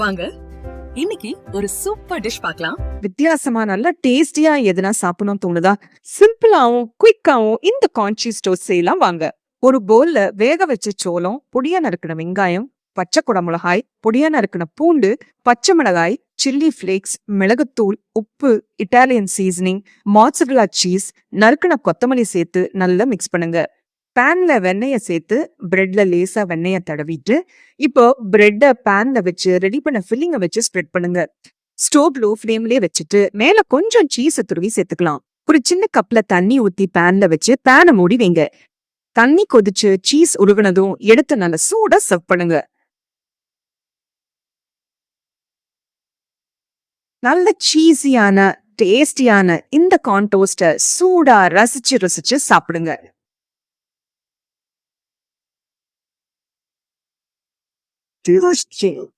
வாங்க. இன்னைக்கு ஒரு சூப்பர் டிஷ் பார்க்கலாம். வித்தியாசமா நல்லா டேஸ்டியா எதுனா சாப்பிடணும் தோணுதா? சிம்பிளாவும் குயிக்காவும் இந்த கான்சியஸ் டோஸ்ட் செய்யலாம். வாங்க. ஒரு போல்ல வேக வச்ச சோளம் பொடியா நறுக்கின வெங்காயம் பச்சை குடமிளகாய் பொடியா நறுக்கின பூண்டு பச்சை மிளகாய் சில்லி ஃபிளேக்ஸ் மிளகுத்தூள் உப்பு இட்டாலியன் சீசனிங் மாட்சரலா சீஸ் நறுக்கின கொத்தமல்லி சேர்த்து நல்லா மிக்ஸ் பண்ணுங்க. பேன்ல வெண்ணெயை சேர்த்து பிரெட்ல லேசா வெண்ணெயை தடவிட்டு இப்போ பிரெட்டை பேனில் வச்சு ரெடி பண்ண ஃபில்லிங்கை வச்சு ஸ்ப்ரெட் பண்ணுங்க. ஸ்டோவ் லோ ஃப்ளேம்லயே வச்சுட்டு மேல கொஞ்சம் சீஸை துருவி சேர்த்துக்கலாம். ஒரு சின்ன கப்ல தண்ணி ஊத்தி பேனில் வச்சு பேனை மூடி வைங்க. தண்ணி கொதிச்சு சீஸ் உருகுனதும் எடுத்து நல்ல சூடா சர்வ் பண்ணுங்க. நல்ல சீஸியான டேஸ்டியான இந்த கார்ன் சூடா ரசிச்சு ருசிச்சு சாப்பிடுங்க. certeza